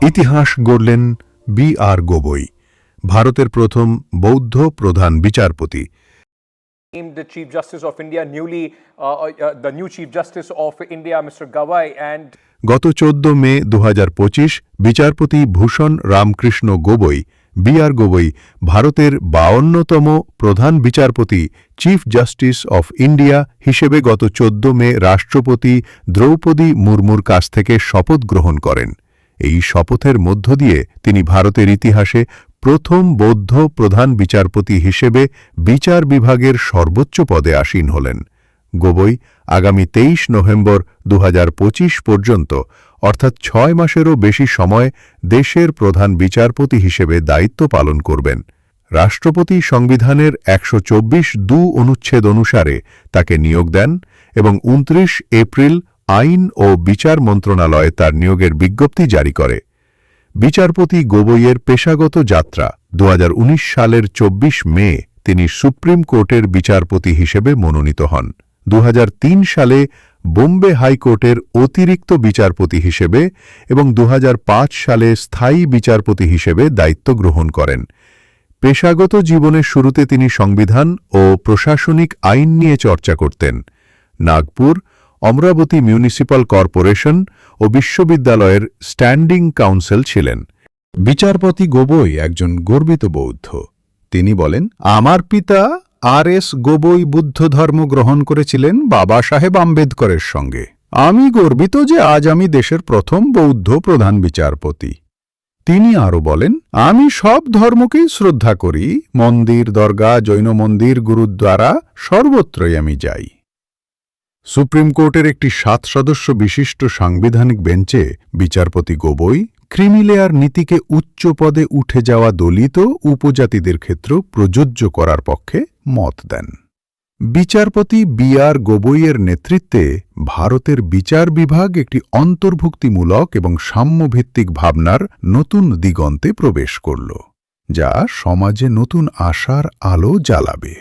ইতিহাস গড়লেন বি আর গবই ভারতের প্রথম বৌদ্ধ প্রধান বিচারপতি named the Chief Justice of India, newly uh, uh, the new Chief Justice of India, Mr. Gawai, and গত চোদ্দ মে দু হাজার পঁচিশ বিচারপতি ভূষণ রামকৃষ্ণ গোবই বি আর গবই ভারতের বাউন্নতম প্রধান বিচারপতি চিফ জাস্টিস অফ ইন্ডিয়া হিসেবে গত চোদ্দ মে রাষ্ট্রপতি দ্রৌপদী মুর্মুর কাছ থেকে শপথ গ্রহণ করেন এই শপথের মধ্য দিয়ে তিনি ভারতের ইতিহাসে প্রথম বৌদ্ধ প্রধান বিচারপতি হিসেবে বিচার বিভাগের সর্বোচ্চ পদে আসীন হলেন। গোবই আগামী তেইশ নভেম্বর দু হাজার পঁচিশ পর্যন্ত, অর্থাৎ ছয় মাসেরও বেশি সময় দেশের প্রধান বিচারপতি হিসেবে দায়িত্ব পালন করবেন। রাষ্ট্রপতি সংবিধানের একশো দু অনুচ্ছেদ অনুসারে তাকে নিয়োগ দেন এবং উনত্রিশ এপ্রিল আইন ও বিচার মন্ত্রণালয় তার নিয়োগের বিজ্ঞপ্তি জারি করে। বিচারপতি গোবইয়ের পেশাগত যাত্রা, দুহাজার উনিশ সালের ২৪ মে, তিনি সুপ্রিম কোর্টের বিচারপতি হিসেবে মনোনীত হন। দুহাজার তিন সালে বোম্বে হাইকোর্টের অতিরিক্ত বিচারপতি হিসেবে এবং দুহাজার পাঁচ সালে স্থায়ী বিচারপতি হিসেবে দায়িত্ব গ্রহণ করেন। পেশাগত জীবনের শুরুতে তিনি সংবিধান ও প্রশাসনিক আইন নিয়ে চর্চা করতেন। নাগপুর অমরাবতী মিউনিসিপ্যাল কর্পোরেশন ও বিশ্ববিদ্যালয়ের স্ট্যান্ডিং কাউন্সিল ছিলেন। বিচারপতি গোবই একজন গর্বিত বৌদ্ধ। তিনি বলেন, আমার পিতা আর এস গোবই বুদ্ধ ধর্ম গ্রহণ করেছিলেন বাবা সাহেব আম্বেদকরের সঙ্গে। আমি গর্বিত যে আজ আমি দেশের প্রথম বৌদ্ধ প্রধান বিচারপতি। তিনি আরও বলেন, আমি সব ধর্মকেই শ্রদ্ধা করি। মন্দির, দরগা, জৈন মন্দির, গুরুদ্বারা, সর্বত্রই আমি যাই। সুপ্রিম কোর্টের একটি সাত সদস্য বিশিষ্ট সাংবিধানিক বেঞ্চে বিচারপতি গোবই ক্রিমিলেয়ার নীতিকে উচ্চ পদে উঠে যাওয়া দলিত উপজাতিদের ক্ষেত্র প্রযোজ্য করার পক্ষে মত দেন। বিচারপতি বি আর গোবইয়ের নেতৃত্বে ভারতের বিচার বিভাগ একটি অন্তর্ভুক্তিমূলক এবং সাম্যভিত্তিক ভাবনার নতুন দিগন্তে প্রবেশ করল, যা সমাজে নতুন আশার আলো জ্বালাবে।